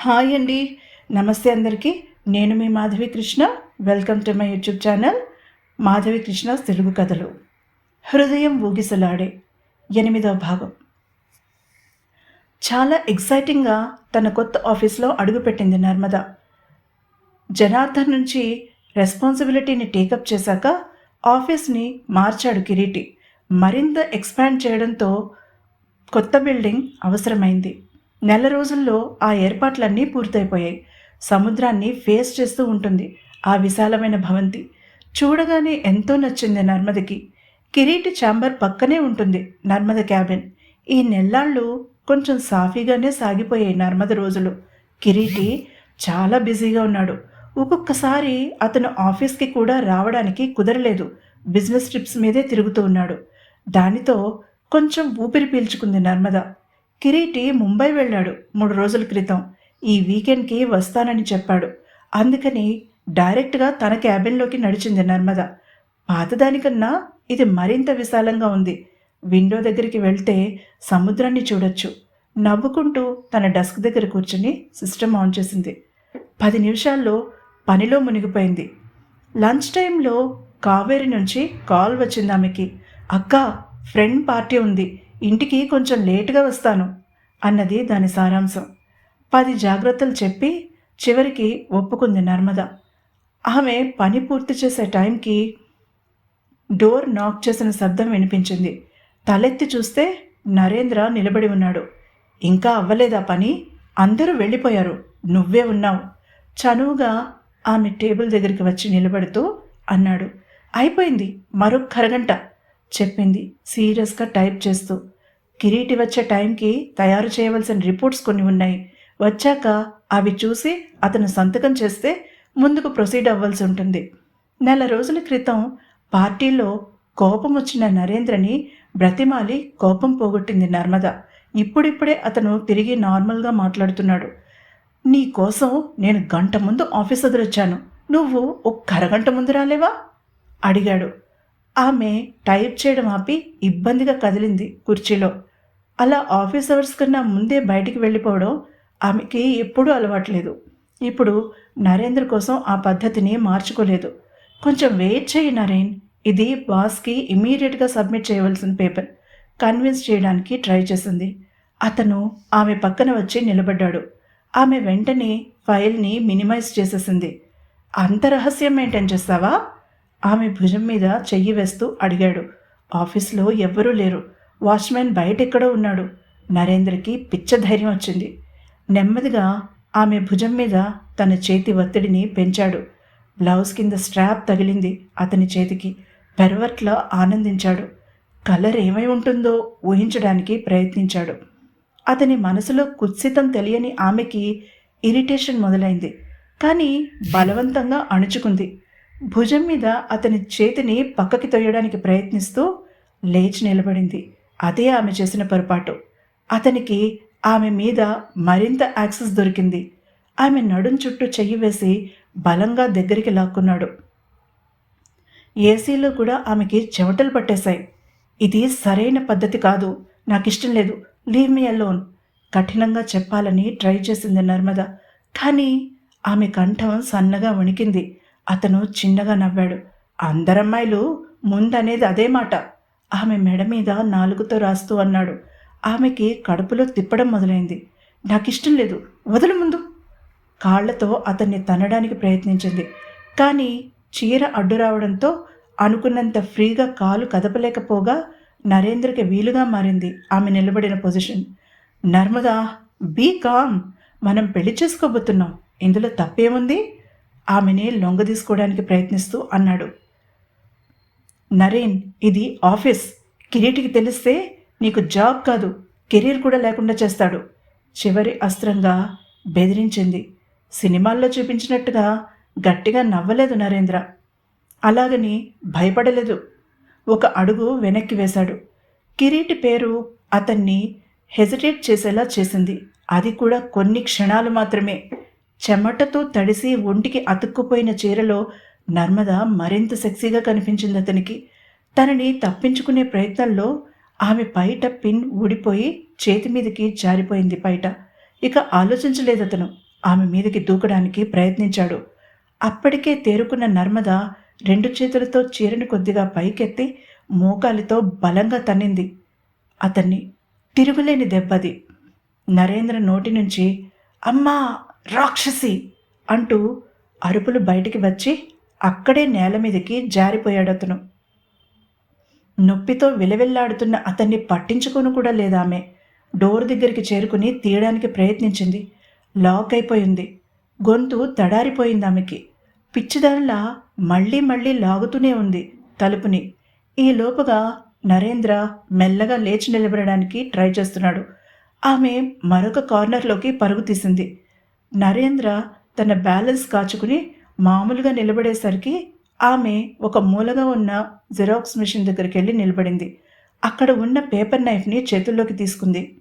Hi అండి. నమస్తే అందరికీ. నేను మీ Madhavi Krishna. Welcome to my YouTube channel Madhavi Krishna Telugu కథలు. హృదయం ఊగిసలాడే ఎనిమిదవ భాగం. చాలా ఎక్సైటింగ్గా తన కొత్త ఆఫీస్లో అడుగుపెట్టింది నర్మద. జనార్దన్ నుంచి రెస్పాన్సిబిలిటీని టేకప్ చేశాక ఆఫీస్ని మార్చాడు కిరీటి. మరింత ఎక్స్పాండ్ చేయడంతో కొత్త బిల్డింగ్ అవసరమైంది. నెల రోజుల్లో ఆ ఏర్పాట్లన్నీ పూర్తయిపోయాయి. సముద్రాన్ని ఫేస్ చేస్తూ ఉంటుంది ఆ విశాలమైన భవంతి. చూడగానే ఎంతో నచ్చింది నర్మదకి. కిరీటి ఛాంబర్ పక్కనే ఉంటుంది నర్మద క్యాబిన్. ఈ నెల్లాళ్ళు కొంచెం సాఫీగానే సాగిపోయాయి నర్మద రోజులు. కిరీటి చాలా బిజీగా ఉన్నాడు. ఒక్కొక్కసారి అతను ఆఫీస్కి కూడా రావడానికి కుదరలేదు. బిజినెస్ ట్రిప్స్ మీదే తిరుగుతూ ఉన్నాడు. దానితో కొంచెం ఊపిరి పీల్చుకుంది నర్మద. కిరీటి ముంబై వెళ్ళాడు మూడు రోజుల క్రితం. ఈ వీకెండ్కి వస్తానని చెప్పాడు. అందుకని డైరెక్ట్గా తన క్యాబిన్లోకి నడిచింది నర్మద. పాతదానికన్నా ఇది మరింత విశాలంగా ఉంది. విండో దగ్గరికి వెళ్తే సముద్రాన్ని చూడొచ్చు. నవ్వుకుంటూ తన డెస్క్ దగ్గర కూర్చుని సిస్టమ్ ఆన్ చేసింది. పది నిమిషాల్లో పనిలో మునిగిపోయింది. లంచ్ టైంలో కావేరి నుంచి కాల్ వచ్చింది ఆమెకి. అక్క ఫ్రెండ్ పార్టీ ఉంది. ఇంటికి కొంచెం లేటుగా వస్తాను అన్నది దాని సారాంశం. పది జాగ్రత్తలు చెప్పి చివరికి ఒప్పుకుంది నర్మద. ఆమె పని పూర్తి చేసే టైంకి డోర్ నాక్ చేసిన శబ్దం వినిపించింది. తలెత్తి చూస్తే నరేంద్ర నిలబడి ఉన్నాడు. ఇంకా అవ్వలేదా పని. అందరూ వెళ్ళిపోయారు. నువ్వే ఉన్నావు. చనువుగా ఆమె టేబుల్ దగ్గరికి వచ్చి నిలబడుతూ అన్నాడు. అయిపోయింది. మరొక అరగంట. చెప్పింది. సీరియస్గా టైప్ చేస్తూ. కిరీటి వచ్చే టైంకి తయారు చేయవలసిన రిపోర్ట్స్ కొన్ని ఉన్నాయి. వచ్చాక అవి చూసి అతను సంతకం చేస్తే ముందుకు ప్రొసీడ్ అవ్వాల్సి ఉంటుంది. నెల రోజుల క్రితం పార్టీలో కోపం వచ్చిన నరేంద్రని బ్రతిమాలి కోపం పోగొట్టింది నర్మద. ఇప్పుడిప్పుడే అతను తిరిగి నార్మల్గా మాట్లాడుతున్నాడు. నీ కోసం నేను గంట ముందు ఆఫీస్ వదిలొచ్చాను. నువ్వు ఒక్క అరగంట ముందు రాలేవా? అడిగాడు. ఆమె టైప్ చేయడం ఆపి ఇబ్బందిగా కదిలింది కుర్చీలో. అలా ఆఫీస్ అవర్స్ కన్నా ముందే బయటికి వెళ్ళిపోవడం ఆమెకి ఎప్పుడూ అలవాట్లేదు. ఇప్పుడు నరేంద్ర కోసం ఆ పద్ధతిని మార్చుకోలేదు. కొంచెం వెయిట్ చేయి నరేన్. ఇది బాస్కి ఇమీడియట్గా సబ్మిట్ చేయవలసిన పేపర్. కన్విన్స్ చేయడానికి ట్రై చేసింది. అతను ఆమె పక్కన వచ్చి నిలబడ్డాడు. ఆమె వెంటనే ఫైల్ని మినిమైజ్ చేసేసింది. అంత రహస్యం మెయింటైన్ చేస్తావా? ఆమె భుజం మీద చెయ్యి వేస్తూ అడిగాడు. ఆఫీస్లో ఎవ్వరూ లేరు. వాచ్మెన్ బయటెక్కడో ఉన్నాడు. నరేంద్రకి పిచ్చ ధైర్యం వచ్చింది. నెమ్మదిగా ఆమె భుజం మీద తన చేతి ఒత్తిడిని పెంచాడు. బ్లౌజ్ కింద స్ట్రాప్ తగిలింది అతని చేతికి. పెరవట్ల ఆనందించాడు. కలర్ ఏమై ఉంటుందో ఊహించడానికి ప్రయత్నించాడు. అతని మనసులో కుత్సితం తెలియని ఆమెకి ఇరిటేషన్ మొదలైంది. కానీ బలవంతంగా అణుచుకుంది. భుజం మీద అతని చేతిని పక్కకి తొయ్యడానికి ప్రయత్నిస్తూ లేచి నిలబడింది. అదే ఆమె చేసిన పొరపాటు. అతనికి ఆమె మీద మరింత యాక్సెస్ దొరికింది. ఆమె నడుం చుట్టూ చెయ్యి వేసి బలంగా దగ్గరికి లాక్కున్నాడు. ఏసీలో కూడా ఆమెకి చెమటలు పట్టేశాయి. ఇది సరైన పద్ధతి కాదు. నాకు ఇష్టం లేదు. Leave me alone. కఠినంగా చెప్పాలని ట్రై చేసింది నర్మద. కానీ ఆమె కంఠం సన్నగా వణికింది. అతను చిన్నగా నవ్వాడు. అందరమ్మాయిలు ముందనేది అదే మాట. ఆమె మెడ మీద నాలుగుతో రాస్తూ అన్నాడు. ఆమెకి కడుపులో తిప్పడం మొదలైంది. నాకు ఇష్టం లేదు. వదులు ముందు. కాళ్ళతో అతన్ని తన్నడానికి ప్రయత్నించింది. కానీ చీర అడ్డు రావడంతో అనుకున్నంత ఫ్రీగా కాలు కదపలేకపోగా నరేంద్రకి వీలుగా మారింది ఆమె నిలబడిన పొజిషన్. Narmada be com. మనం పెళ్ళి చేసుకోబోతున్నాం. ఇందులో తప్పేముంది? ఆమెని లొంగదీసుకోవడానికి ప్రయత్నిస్తూ అన్నాడు. నరేన్ ఇది ఆఫీస్. కిరీటికి తెలిస్తే నీకు జాబ్ కాదు కెరీర్ కూడా లేకుండా చేస్తాడు. చివరి అస్త్రంగా బెదిరించింది. సినిమాల్లో చూపించినట్టుగా గట్టిగా నవ్వలేదు నరేంద్ర. అలాగని భయపడలేదు. ఒక అడుగు వెనక్కి వేశాడు. కిరీటి పేరు అతన్ని హెజిటేట్ చేసేలా చేసింది. అది కూడా కొన్ని క్షణాలు మాత్రమే. చెమటతో తడిసి ఒంటికి అతుక్కుపోయిన చీరలో నర్మద మరింత సెక్సీగా కనిపించింది అతనికి. తనని తప్పించుకునే ప్రయత్నంలో ఆమె బయట పిన్ ఊడిపోయి చేతి మీదకి జారిపోయింది బయట. ఇక ఆలోచించలేదు అతను. ఆమె మీదకి దూకడానికి ప్రయత్నించాడు. అప్పటికే తేరుకున్న నర్మద రెండు చేతులతో చీరని కొద్దిగా పైకెత్తి మోకాలితో బలంగా తన్నింది. అతన్ని తిరుగులేని దెబ్బది. నరేంద్ర నోటి నుంచి అమ్మా రాక్షసి అంటూ అరుపులు బయటికి వచ్చి అక్కడే నేల మీదకి జారిపోయాడు అతను నొప్పితో విలవిల్లాడుతున్న అతన్ని పట్టించుకొని కూడా లేదామె. డోర్ దగ్గరికి చేరుకుని తీయడానికి ప్రయత్నించింది. లాక్ అయిపోయింది. గొంతు తడారిపోయింది ఆమెకి. పిచ్చిదానిలా మళ్ళీ మళ్ళీ లాగుతూనే ఉంది తలుపుని. ఈ లోపుగా నరేంద్ర మెల్లగా లేచి నిలబడడానికి ట్రై చేస్తున్నాడు. ఆమె మరొక కార్నర్లోకి పరుగు తీసింది. నరేంద్ర తన బ్యాలెన్స్ కాచుకుని మామూలుగా నిలబడేసరికి ఆమె ఒక మూలగా ఉన్న జిరాక్స్ మిషన్ దగ్గరికి వెళ్ళి నిలబడింది. అక్కడ ఉన్న పేపర్ నైఫ్ని చేతుల్లోకి తీసుకుంది.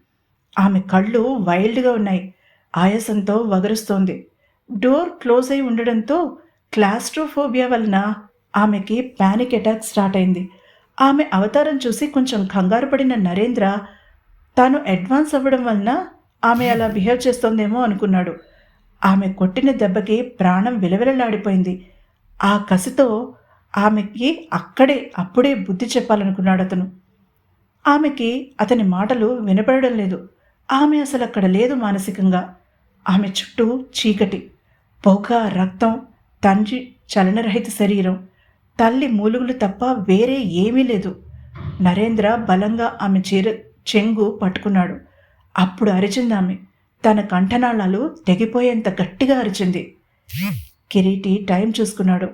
ఆమె కళ్ళు వైల్డ్గా ఉన్నాయి. ఆయాసంతో వగరుస్తోంది. డోర్ క్లోజ్ అయి ఉండడంతో క్లాస్ట్రోఫోబియా వలన ఆమెకి ప్యానిక్ అటాక్ స్టార్ట్ అయింది. ఆమె అవతారం చూసి కొంచెం కంగారు పడిన నరేంద్ర తాను అడ్వాన్స్ అవ్వడం వలన ఆమె అలా బిహేవ్ చేస్తోందేమో అనుకున్నాడు. ఆమె కొట్టిన దెబ్బకి ప్రాణం విలవిలలాడిపోయింది. ఆ కసితో ఆమెకి అక్కడే అప్పుడే బుద్ధి చెప్పాలనుకున్నాడు అతను. ఆమెకి అతని మాటలు వినపడడం లేదు. ఆమె అసలు అక్కడ లేదు మానసికంగా. ఆమె చుట్టూ చీకటి పొగ రక్తం తండ్రి చలనరహిత శరీరం. తల్లి మూలుగులు తప్ప వేరే ఏమీ లేదు. నరేంద్ర బలంగా ఆమె చీర చెంగు పట్టుకున్నాడు. అప్పుడు అరిచింది ఆమె తన కంఠనాళాలు తెగిపోయేంత గట్టిగా అరిచింది. కిరీటి టైం చూసుకున్నాడు.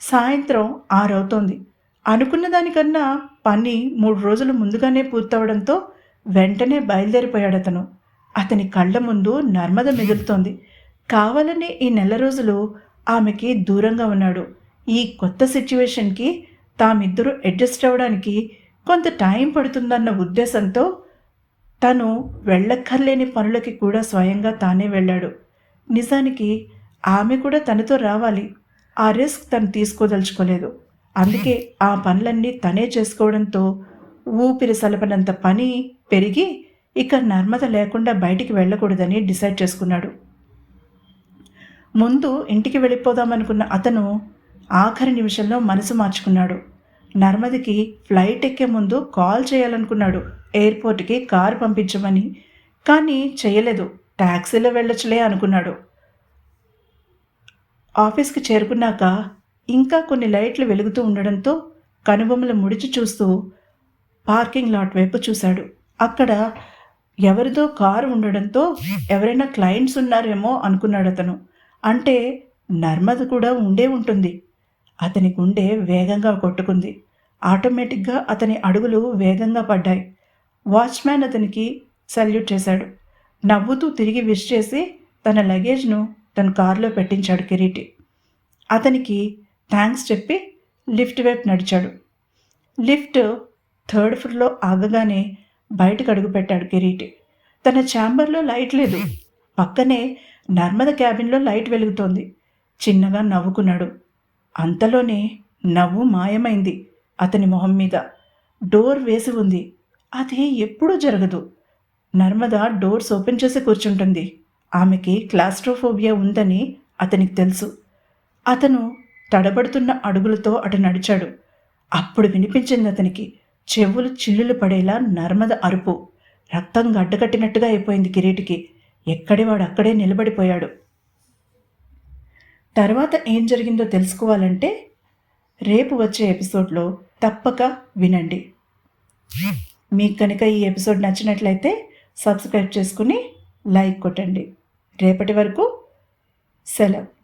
సాయంత్రం ఆరవుతోంది. అనుకున్న దానికన్నా పని మూడు రోజులు ముందుగానే పూర్తవడంతో వెంటనే బయలుదేరిపోయాడు అతను అతని కళ్ళ ముందు నర్మద మిగులుతోంది కావాలని ఈ నెల రోజులు ఆమెకి దూరంగా ఉన్నాడు. ఈ కొత్త సిచ్యువేషన్కి తామిద్దరూ అడ్జస్ట్ అవ్వడానికి కొంత టైం పడుతుందన్న ఉద్దేశంతో తను వెళ్ళక్కర్లేని పనులకి కూడా స్వయంగా తానే వెళ్ళాడు. నిజానికి ఆమె కూడా తనతో రావాలి. ఆ రిస్క్ తను తీసుకోదలుచుకోలేదు. అందుకే ఆ పనులన్నీ తనే చేసుకోవడంతో ఊపిరి సలపనంత పని పెరిగి ఇక నర్మద లేకుండా బయటికి వెళ్ళకూడదని డిసైడ్ చేసుకున్నాడు. ముందు ఇంటికి వెళ్ళిపోదామనుకున్న అతను ఆఖరి నిమిషంలో మనసు మార్చుకున్నాడు. నర్మదికి ఫ్లైట్ ఎక్కే ముందు కాల్ చేయాలనుకున్నాడు. ఎయిర్పోర్ట్కి కారు పంపించమని. కానీ చేయలేదు. ట్యాక్సీలో వెళ్ళొచ్చులే అనుకున్నాడు. ఆఫీస్కి చేరుకున్నాక ఇంకా కొన్ని లైట్లు వెలుగుతూ ఉండడంతో కనుబొమ్మలు ముడిచి చూస్తూ పార్కింగ్ లాట్ వైపు చూశాడు. అక్కడ ఎవరిదో కారు ఉండడంతో ఎవరైనా క్లయింట్స్ ఉన్నారేమో అనుకున్నాడు అతను. అంటే నర్మద కూడా ఉండే ఉంటుంది. అతని గుండె వేగంగా కొట్టుకుంది. ఆటోమేటిక్గా అతని అడుగులు వేగంగా పడ్డాయి. వాచ్మ్యాన్ అతనికి సల్యూట్ చేశాడు. నవ్వుతూ తిరిగి విష్ చేసి తన లగేజ్ను తన కారులో పెట్టించాడు కిరీటి. అతనికి థ్యాంక్స్ చెప్పి లిఫ్ట్ వైపు నడిచాడు. లిఫ్ట్ థర్డ్ ఫ్లోర్లో ఆగగానే బయటకు అడుగుపెట్టాడు కిరీటి. తన ఛాంబర్లో లైట్ లేదు. పక్కనే నర్మద క్యాబిన్లో లైట్ వెలుగుతోంది. చిన్నగా నవ్వుకున్నాడు. అంతలోనే నవ్వు మాయమైంది అతని మొహం మీద. డోర్ వేసి ఉంది. అది ఎప్పుడూ జరగదు. నర్మద డోర్స్ ఓపెన్ చేసి కూర్చుంటుంది. ఆమెకి క్లాస్ట్రోఫోబియా ఉందని అతనికి తెలుసు. అతను తడబడుతున్న అడుగులతో అటు నడిచాడు. అప్పుడు వినిపించింది అతనికి చెవులు చిల్లులు పడేలా నర్మద అరుపు. రక్తం గడ్డకట్టినట్టుగా అయిపోయింది కిరీటికి. ఎక్కడివాడు అక్కడే నిలబడిపోయాడు. తర్వాత ఏం జరిగిందో తెలుసుకోవాలంటే రేపు వచ్చే ఎపిసోడ్లో తప్పక వినండి. మీకు కనుక ఈ ఎపిసోడ్ నచ్చినట్లయితే సబ్స్క్రైబ్ చేసుకుని లైక్ కొట్టండి. రేపటి వరకు సెలవు.